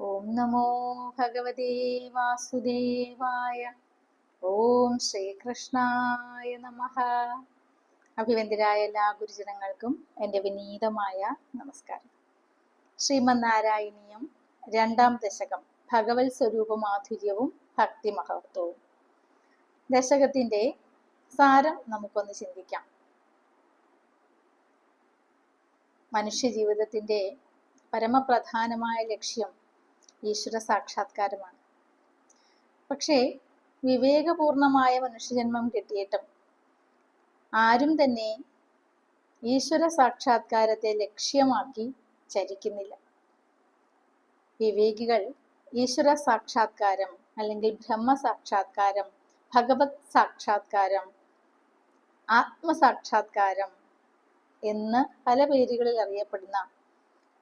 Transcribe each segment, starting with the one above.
ഓം നമോ ഭഗവതേ വാസുദേവായ. ഓം ശ്രീകൃഷ്ണായ നമ. അഭിവന്ദരായ എല്ലാ ഗുരുജനങ്ങൾക്കും എന്റെ വിനീതമായ നമസ്കാരം. ശ്രീമന്നാരായണീയം രണ്ടാം ദശകം ഭഗവത് സ്വരൂപ മാധുര്യവും ഭക്തി മഹത്വവും. ദശകത്തിന്റെ സാരം നമുക്കൊന്ന് ചിന്തിക്കാം. മനുഷ്യ ജീവിതത്തിന്റെ പരമപ്രധാനമായ ലക്ഷ്യം ഈശ്വര സാക്ഷാത്കാരമാണ്. പക്ഷേ വിവേകപൂർണമായ മനുഷ്യജന്മം കിട്ടിയിട്ടും ആരും തന്നെ ഈശ്വര സാക്ഷാത്കാരത്തെ ലക്ഷ്യമാക്കി ചരിക്കുന്നില്ല. വിവേകികൾ ഈശ്വര സാക്ഷാത്കാരം അല്ലെങ്കിൽ ബ്രഹ്മ സാക്ഷാത്കാരം ഭഗവത് സാക്ഷാത്കാരം ആത്മസാക്ഷാത്കാരം എന്ന് പല പേരുകളിൽ അറിയപ്പെടുന്ന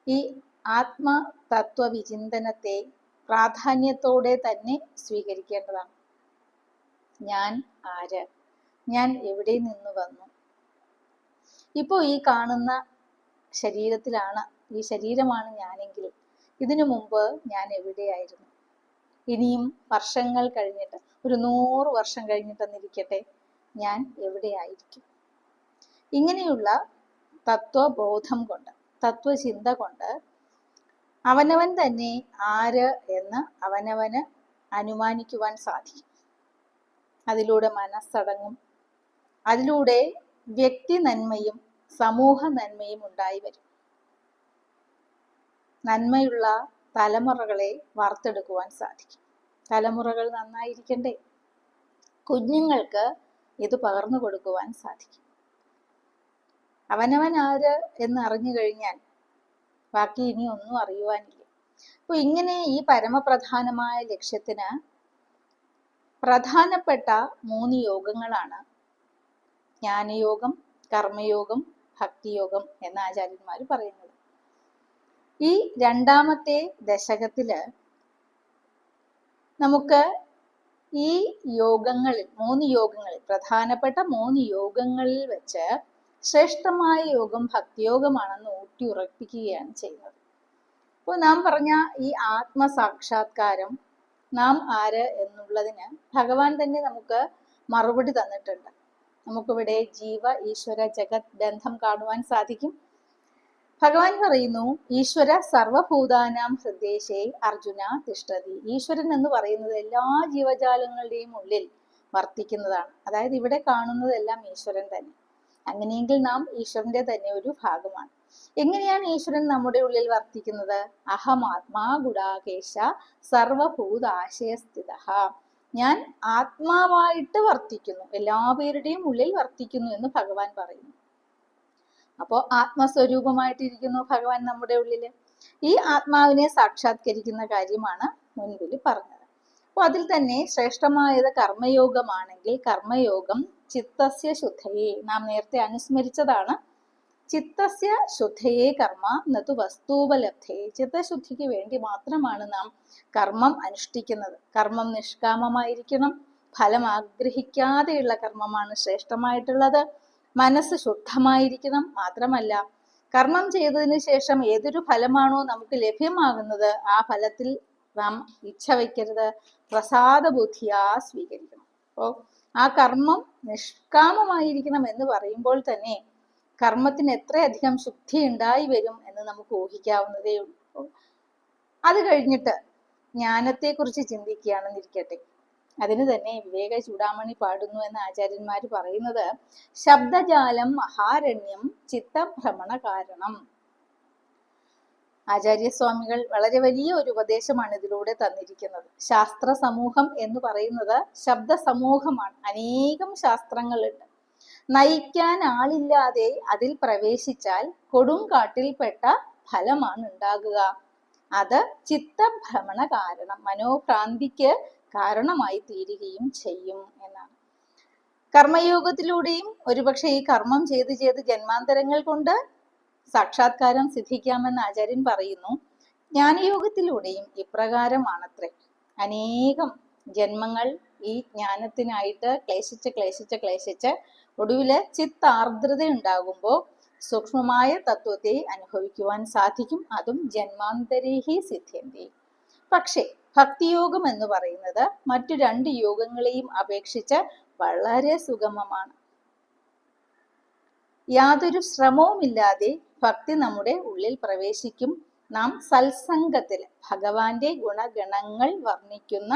ഈ ആത്മതത്വ വിചിന്തനത്തെ പ്രാധാന്യത്തോടെ തന്നെ സ്വീകരിക്കേണ്ടതാണ്. ഞാൻ ആര്? ഞാൻ എവിടെ നിന്ന് വന്നു? ഇപ്പോൾ ഈ കാണുന്ന ശരീരത്തിലാണ് ഈ ശരീരമാണ് ഞാനെങ്കിലും. ഇതിനു മുമ്പ് ഞാൻ എവിടെയായിരുന്നു? ഇനിയും വർഷങ്ങൾ കഴിഞ്ഞിട്ട് ഒരു നൂറ് വർഷം കഴിഞ്ഞിട്ടെന്നിരിക്കട്ടെ ഞാൻ എവിടെയായിരിക്കും? ഇങ്ങനെയുള്ള തത്വബോധം കൊണ്ട് തത്വചിന്ത കൊണ്ട് അവനവൻ തന്നെ ആര് എന്ന് അവനവന് അനുമാനിക്കുവാൻ സാധിക്കും. അതിലൂടെ മനസ്സടങ്ങും. അതിലൂടെ വ്യക്തി നന്മയും സമൂഹ നന്മയും ഉണ്ടായി വരും. നന്മയുള്ള തലമുറകളെ വാർത്തെടുക്കുവാൻ സാധിക്കും. തലമുറകൾ നന്നായിരിക്കണ്ടേ? കുഞ്ഞുങ്ങൾക്ക് ഇത് പകർന്നു കൊടുക്കുവാൻ സാധിക്കും. അവനവൻ ആര് എന്ന് അറിഞ്ഞു കഴിഞ്ഞാൽ ബാക്കി ഇനി ഒന്നും അറിയുവാനില്ല. അപ്പൊ ഇങ്ങനെ ഈ പരമപ്രധാനമായ ലക്ഷ്യത്തിന് പ്രധാനപ്പെട്ട മൂന്ന് യോഗങ്ങളാണ് ജ്ഞാനയോഗം കർമ്മയോഗം ഭക്തിയോഗം എന്ന ആചാര്യന്മാർ പറയുന്നത്. ഈ രണ്ടാമത്തെ ദശകത്തിൽ നമുക്ക് ഈ യോഗങ്ങളിൽ മൂന്ന് യോഗങ്ങളിൽ പ്രധാനപ്പെട്ട മൂന്ന് യോഗങ്ങളിൽ വെച്ച് ശ്രേഷ്ഠമായ യോഗം ഭക്തിയോഗമാണെന്ന് ഊട്ടി ഉറപ്പിക്കുകയാണ് ചെയ്യുന്നത്. അപ്പോൾ നാം പറഞ്ഞ ഈ ആത്മസാക്ഷാത്കാരം നാം ആര് എന്നുള്ളതിന് ഭഗവാൻ തന്നെ നമുക്ക് മറുപടി തന്നിട്ടുണ്ട്. നമുക്കിവിടെ ജീവ ഈശ്വര ജഗത് ബന്ധം കാണുവാൻ സാധിക്കും. ഭഗവാൻ പറയുന്നു ഈശ്വര സർവഭൂതാനാം ഹൃദയശേ അർജുന തിഷ്ടതി ഈശ്വരൻ എന്ന് പറയുന്നത് എല്ലാ ജീവജാലങ്ങളുടെയും ഉള്ളിൽ വർത്തിക്കുന്നതാണ്. അതായത് ഇവിടെ കാണുന്നതെല്ലാം ഈശ്വരൻ തന്നെ. അങ്ങനെയെങ്കിൽ നാം ഈശ്വരന്റെ തന്നെ ഒരു ഭാഗമാണ്. എങ്ങനെയാണ് ഈശ്വരൻ നമ്മുടെ ഉള്ളിൽ വർത്തിക്കുന്നത്? അഹമാത്മാ ഗുഡാകേശ സർവഭൂതാശയസ്ഥിത. ഞാൻ ആത്മാവായിട്ട് വർത്തിക്കുന്നു. എല്ലാ പേരുടെയും ഉള്ളിൽ വർത്തിക്കുന്നു എന്ന് ഭഗവാൻ പറയുന്നു. അപ്പോൾ ആത്മസ്വരൂപമായിട്ടിരിക്കുന്നു ഭഗവാൻ നമ്മുടെ ഉള്ളിൽ. ഈ ആത്മാവിനെ സാക്ഷാത്കരിക്കുന്ന കാര്യമാണ് മുൻപിൽ പറഞ്ഞത്. അപ്പോൾ അതിൽ തന്നെ ശ്രേഷ്ഠമായത് കർമ്മയോഗമാണെങ്കിൽ കർമ്മയോഗം ചിത്തസ്യ ശുദ്ധയെ. നാം നേരത്തെ അനുസ്മരിച്ചതാണ്. ചിത്തസ്യ ശുദ്ധയെ കർമ്മ നതു വസ്തൂപലബ്ധയെ ചിത്തശുദ്ധിക്ക് വേണ്ടി മാത്രമാണ് നാം കർമ്മം അനുഷ്ഠിക്കുന്നത്. കർമ്മം നിഷ്കാമമായിരിക്കണം. ഫലം ആഗ്രഹിക്കാതെയുള്ള കർമ്മമാണ് ശ്രേഷ്ഠമായിട്ടുള്ളത്. മനസ്സ് ശുദ്ധമായിരിക്കണം മാത്രമല്ല കർമ്മം ചെയ്തതിന് ശേഷം ഏതൊരു ഫലമാണോ നമുക്ക് ലഭ്യമാകുന്നത് ആ ഫലത്തിൽ നാം ഇച്ഛ വയ്ക്കരുത്. പ്രസാദ ബുദ്ധിയാ സ്വീകരിക്കണം. അപ്പോൾ ആ കർമ്മം നിഷ്കാമമായിരിക്കണം എന്ന് പറയുമ്പോൾ തന്നെ കർമ്മത്തിന് എത്രയധികം ശുദ്ധി ഉണ്ടായി വരും എന്ന് നമുക്ക് ഊഹിക്കാവുന്നതേ ഉള്ളൂ. അത് കഴിഞ്ഞിട്ട് ജ്ഞാനത്തെക്കുറിച്ച് ചിന്തിക്കുകയാണെന്നിരിക്കട്ടെ അതിന് തന്നെ വിവേക ചൂടാമണി പാടുന്നു എന്ന് ആചാര്യന്മാർ പറയുന്നത് ശബ്ദജാലം മഹാരണ്യം ചിത്തഭ്രമണ കാരണം. ആചാര്യസ്വാമികൾ വളരെ വലിയ ഒരു ഉപദേശമാണ് ഇതിലൂടെ തന്നിരിക്കുന്നത്. ശാസ്ത്ര സമൂഹം എന്ന് പറയുന്നത് ശബ്ദ സമൂഹമാണ്. അനേകം ശാസ്ത്രങ്ങളുണ്ട്. നയിക്കാൻ ആളില്ലാതെ അതിൽ പ്രവേശിച്ചാൽ കൊടുങ്കാട്ടിൽപ്പെട്ട ഫലമാണ് ഉണ്ടാകുക. അത് ചിത്തഭ്രമണ കാരണം. മനോഭ്രാന്തിക്ക് കാരണമായി തീരുകയും ചെയ്യും എന്നാണ്. കർമ്മയോഗത്തിലൂടെയും ഒരുപക്ഷെ ഈ കർമ്മം ചെയ്ത് ചെയ്ത് ജന്മാന്തരങ്ങൾ കൊണ്ട് സാക്ഷാത്കാരം സിദ്ധിക്കാമെന്ന് ആചാര്യൻ പറയുന്നു. ജ്ഞാനയോഗത്തിലൂടെയും ഇപ്രകാരമാണത്രേ. അനേകം ജന്മങ്ങൾ ഈ ജ്ഞാനത്തിനായിട്ട് ക്ലേശിച്ച് ക്ലേശിച്ച് ക്ലേശിച്ച് ഒടുവിൽ ചിത്താർദ്രത ഉണ്ടാകുമ്പോൾ സൂക്ഷ്മമായ തത്വത്തെ അനുഭവിക്കുവാൻ സാധിക്കും. അതും ജന്മാന്തരേഹി സിദ്ധ്യന്തി. പക്ഷേ ഭക്തിയോഗം എന്ന് പറയുന്നത് മറ്റു രണ്ട് യോഗങ്ങളെയും അപേക്ഷിച്ച് വളരെ സുഗമമാണ്. യാതൊരു ശ്രമവുമില്ലാതെ ഭക്തി നമ്മുടെ ഉള്ളിൽ പ്രവേശിക്കും. നാം സത്സംഗത്തിൽ ഭഗവാന്റെ ഗുണഗണങ്ങൾ വർണിക്കുന്ന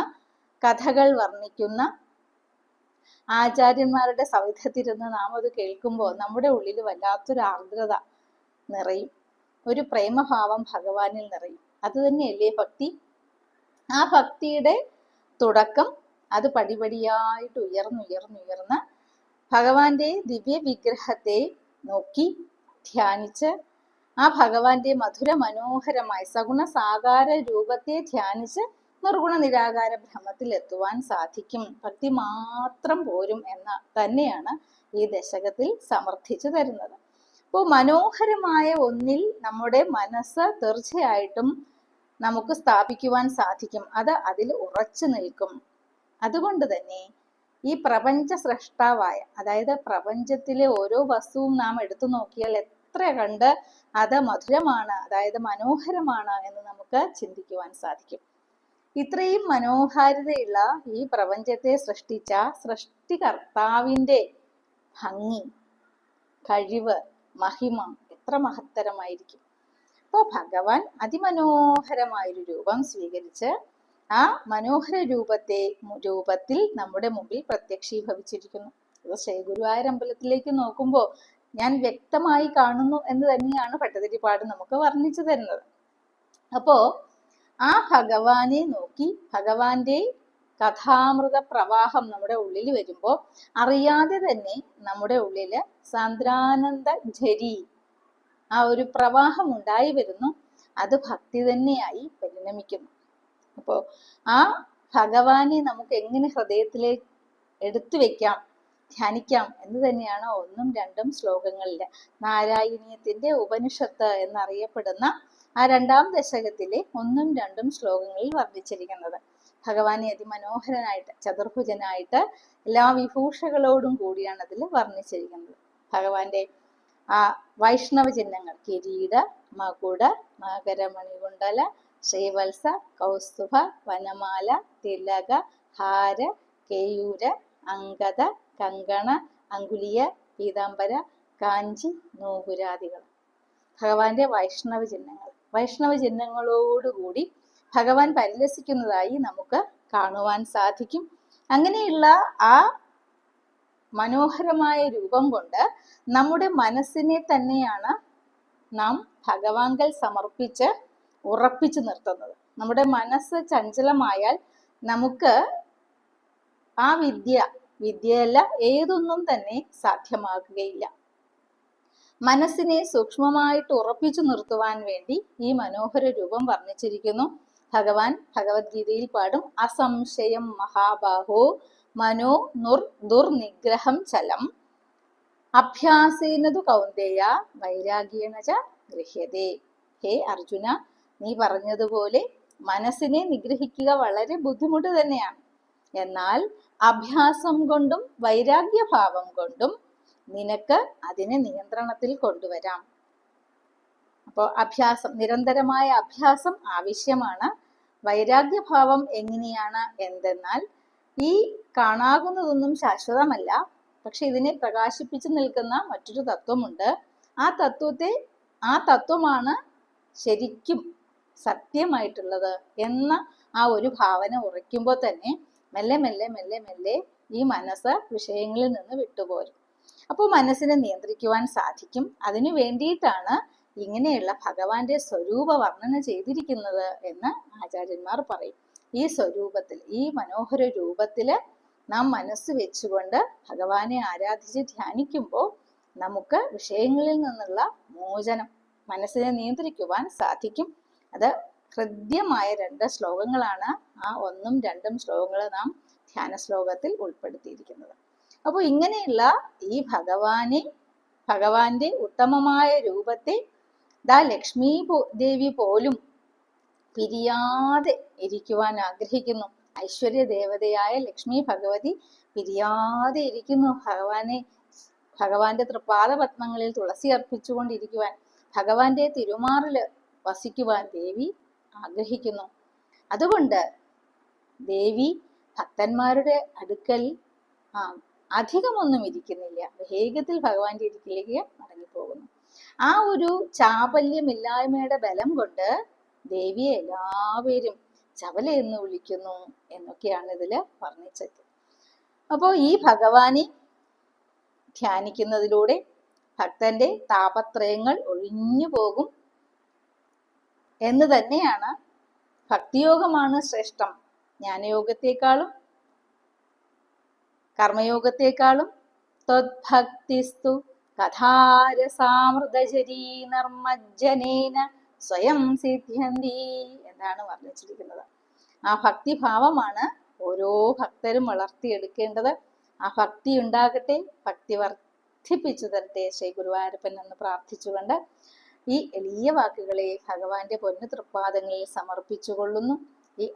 കഥകൾ വർണിക്കുന്ന ആചാര്യന്മാരുടെ സവിധത്തിരുന്ന് നാം അത് കേൾക്കുമ്പോൾ നമ്മുടെ ഉള്ളിൽ വല്ലാത്തൊരു ആർദ്രത നിറയും. ഒരു പ്രേമഭാവം ഭഗവാനിൽ നിറയും. അത് തന്നെയല്ലേ ഭക്തി? ആ ഭക്തിയുടെ തുടക്കം അത് പടിപടിയായിട്ട് ഉയർന്നുയർന്നുയർന്ന് ഭഗവാന്റെ ദിവ്യ വിഗ്രഹത്തെ നോക്കി ധ്യാനിച്ച് ആ ഭഗവാന്റെ മധുര മനോഹരമായ സഗുണ സാകാര രൂപത്തെ ധ്യാനിച്ച് നിർഗുണ നിരാകാര ഭ്രമത്തിൽ എത്തുവാൻ സാധിക്കും. ഭക്തി മാത്രം പോരും എന്ന തന്നെയാണ് ഈ ദശകത്തിൽ സമർത്ഥിച്ചു തരുന്നത്. അപ്പോൾ മനോഹരമായ ഒന്നിൽ നമ്മുടെ മനസ്സ് തീർച്ചയായിട്ടും നമുക്ക് സ്ഥാപിക്കുവാൻ സാധിക്കും. അത് അതിൽ ഉറച്ചു നിൽക്കും. അതുകൊണ്ട് തന്നെ ഈ പ്രപഞ്ച സൃഷ്ടാവായ അതായത് പ്രപഞ്ചത്തിലെ ഓരോ വസ്തുവും നാം എടുത്തു നോക്കിയാൽ എത്ര കണ്ട് അത് മധുരമാണ് അതായത് മനോഹരമാണ് എന്ന് നമുക്ക് ചിന്തിക്കുവാൻ സാധിക്കും. ഇത്രയും മനോഹാരിതയുള്ള ഈ പ്രപഞ്ചത്തെ സൃഷ്ടിച്ച സൃഷ്ടികർത്താവിന്റെ ഭംഗി കഴിവ് മഹിമ എത്ര മഹത്തരമായിരിക്കും. അപ്പോൾ ഭഗവാൻ അതിമനോഹരമായൊരു രൂപം സ്വീകരിച്ച് ആ മനോഹര രൂപത്തെ രൂപത്തിൽ നമ്മുടെ മുമ്പിൽ പ്രത്യക്ഷീഭവിച്ചിരിക്കുന്നു. അത് ശ്രീഗുരുവായൂർ അമ്പലത്തിലേക്ക് നോക്കുമ്പോൾ ഞാൻ വ്യക്തമായി കാണുന്നു എന്ന് തന്നെയാണ് ഭട്ടതിരിപ്പാട് നമുക്ക് വർണിച്ചു തരുന്നത്. അപ്പോ ആ ഭഗവാനെ നോക്കി ഭഗവാന്റെ കഥാമൃത പ്രവാഹം നമ്മുടെ ഉള്ളിൽ വരുമ്പോൾ അറിയാതെ തന്നെ നമ്മുടെ ഉള്ളിൽ സാന്ദ്രാനന്ദ ഝരി ആ ഒരു പ്രവാഹം ഉണ്ടായി വരുന്നു. അത് ഭക്തി തന്നെയായി പരിണമിക്കുന്നു. അപ്പോൾ ആ ഭഗവാനെ നമുക്ക് എങ്ങനെ ഹൃദയത്തിലേക്ക് എടുത്തു വെക്കാം ധ്യാനിക്കാം എന്ന് തന്നെയാണ് ഒന്നും രണ്ടും ശ്ലോകങ്ങളിൽ നാരായണീയത്തിന്റെ ഉപനിഷത്ത് എന്നറിയപ്പെടുന്ന ആ രണ്ടാം ദശകത്തിലെ ഒന്നും രണ്ടും ശ്ലോകങ്ങളിൽ വർദ്ധിച്ചിരിക്കുന്നത് ഭഗവാനെ അതിമനോഹരനായിട്ട് ചതുർഭുജനായിട്ട് എല്ലാ വിഭൂഷകളോടും കൂടിയാണ് അതിൽ വർണിച്ചിരിക്കുന്നത്. ഭഗവാന്റെ ആ വൈഷ്ണവ ചിഹ്നങ്ങൾ കിരീട മകുട മകരമണികുണ്ടല ശ്രീവത്സ കൗസ്തുഭ വനമാല തിലക ഹാര കേയൂര അങ്കത കങ്കണ അങ്കുലിയ പീതാംബര കാഞ്ചി നൂപുരാദികൾ. ഭഗവാന്റെ വൈഷ്ണവ ചിഹ്നങ്ങൾ. വൈഷ്ണവ ചിഹ്നങ്ങളോടുകൂടി ഭഗവാൻ പരിലസിക്കുന്നതായി നമുക്ക് കാണുവാൻ സാധിക്കും. അങ്ങനെയുള്ള ആ മനോഹരമായ രൂപം കൊണ്ട് നമ്മുടെ മനസ്സിനെ തന്നെയാണ് നാം ഭഗവാങ്കൽ സമർപ്പിച്ച് ഉറപ്പിച്ചു നിർത്തുന്നത്. നമ്മുടെ മനസ്സ് ചഞ്ചലമായാൽ നമുക്ക് ആ വിദ്യ വിദ്യയല്ല ഏതൊന്നും തന്നെ സാധ്യമാകുകയില്ല. മനസ്സിനെ സൂക്ഷ്മമായിട്ട് ഉറപ്പിച്ചു നിർത്തുവാൻ വേണ്ടി ഈ മനോഹര രൂപം വർണിച്ചിരിക്കുന്നു. ഭഗവാൻ ഭഗവത്ഗീതയിൽ പാടും അസംശയം മഹാബാഹോ മനോ നുർ ദുർനിഗ്രഹം ചലം അഭ്യാസേനതു കൗന്ദേയ വൈരാഗ്യേണ ഗൃഹ്യതേ. ഹേ അർജുന നീ പറഞ്ഞതുപോലെ മനസ്സിനെ നിഗ്രഹിക്കുക വളരെ ബുദ്ധിമുട്ട് തന്നെയാണ്. എന്നാൽ അഭ്യാസം കൊണ്ടും വൈരാഗ്യഭാവം കൊണ്ടും നിനക്ക് അതിനെ നിയന്ത്രണത്തിൽ കൊണ്ടുവരാം. അപ്പോൾ അഭ്യാസം നിരന്തരമായ അഭ്യാസം ആവശ്യമാണ്. വൈരാഗ്യഭാവം എങ്ങനെയാണ് എന്തെന്നാൽ ഈ കാണാകുന്നതൊന്നും ശാശ്വതമല്ല. പക്ഷെ ഇതിനെ പ്രകാശിപ്പിച്ചു നിൽക്കുന്ന മറ്റൊരു തത്വമുണ്ട്. ആ തത്വത്തെ ആ തത്വമാണ് ശരിക്കും സത്യമായിട്ടുള്ളത് എന്ന ആ ഒരു ഭാവന ഉറയ്ക്കുമ്പോൾ തന്നെ മെല്ലെ മെല്ലെ മെല്ലെ മെല്ലെ ഈ മനസ്സ് വിഷയങ്ങളിൽ നിന്ന് വിട്ടുപോരും. അപ്പോൾ മനസ്സിനെ നിയന്ത്രിക്കുവാൻ സാധിക്കും. അതിനു വേണ്ടിയിട്ടാണ് ഇങ്ങനെയുള്ള ഭഗവാന്റെ സ്വരൂപ വർണന ചെയ്തിരിക്കുന്നത് എന്ന് ആചാര്യന്മാർ പറയും. ഈ സ്വരൂപത്തിൽ ഈ മനോഹര രൂപത്തിൽ നാം മനസ്സ് വെച്ചുകൊണ്ട് ഭഗവാനെ ആരാധിച്ച് ധ്യാനിക്കുമ്പോൾ നമുക്ക് വിഷയങ്ങളിൽ നിന്നുള്ള മോചനം മനസ്സിനെ നിയന്ത്രിക്കുവാൻ സാധിക്കും. അത് ഹൃദ്യമായ രണ്ട് ശ്ലോകങ്ങളാണ് ആ ഒന്നും രണ്ടും ശ്ലോകങ്ങൾ നാം ധ്യാന ശ്ലോകത്തിൽ ഉൾപ്പെടുത്തിയിരിക്കുന്നത്. അപ്പോൾ ഇങ്ങനെയുള്ള ഈ ഭഗവാനെ ഭഗവാന്റെ ഉത്തമമായ രൂപത്തെ ദാ ലക്ഷ്മി ദേവി പോലും പിരിയാതെ ഇരിക്കുവാൻ ആഗ്രഹിക്കുന്നു. ഐശ്വര്യ ദേവതയായ ലക്ഷ്മി ഭഗവതി പിരിയാതെ ഇരിക്കുന്നു. ഭഗവാനെ ഭഗവാന്റെ തൃപ്പാദ പത്മങ്ങളിൽ തുളസി അർപ്പിച്ചുകൊണ്ടിരിക്കുവാൻ. ഭഗവാന്റെ തിരുമാറിൽ വസിക്കുവാൻ ദേവി ആഗ്രഹിക്കുന്നു. അതുകൊണ്ട് ദേവി ഭക്തന്മാരുടെ അടുക്കൽ അധികമൊന്നും ഇരിക്കുന്നില്ല. വേഗത്തിൽ ഭഗവാന്റെ ഇരിക്കിലേക്ക് മടങ്ങിപ്പോകുന്നു. ആ ഒരു ചാപല്യമില്ലായ്മയുടെ ബലം കൊണ്ട് ദേവിയെ എല്ലാവരും ചവല എന്ന് വിളിക്കുന്നു എന്നൊക്കെയാണ് ഇതിൽ വർണിച്ചത്. അപ്പോൾ ഈ ഭഗവാനെ ധ്യാനിക്കുന്നതിലൂടെ ഭക്തന്റെ താപത്രയങ്ങൾ ഒഴിഞ്ഞു പോകും. എന്ന് തന്നെയാണ് ഭക്തിയോഗമാണ് ശ്രേഷ്ഠം. ജ്ഞാനയോഗത്തെക്കാളും കർമ്മയോഗത്തെക്കാളും ത്വദ്ഭക്തിസ്തു കഥാരസാമൃതചരീ നർമ്മജ്ജനേന സ്വയം സിദ്ധ്യന്തി എന്നാണ് വർണിച്ചിരിക്കുന്നത്. ആ ഭക്തിഭാവമാണ് ഓരോ ഭക്തരും വളർത്തിയെടുക്കേണ്ടത്. ആ ഭക്തി ഉണ്ടാകട്ടെ ഭക്തി വർദ്ധിപ്പിച്ചു തരട്ടെ ശ്രീ ഗുരുവായൂരപ്പൻ എന്ന് പ്രാർത്ഥിച്ചുകൊണ്ട് ഈ എളിയ വാക്കുകളെ ഭഗവാന്റെ പൊന്നു തൃപ്പാദങ്ങളിൽ സമർപ്പിച്ചുകൊള്ളുന്നു. ഈ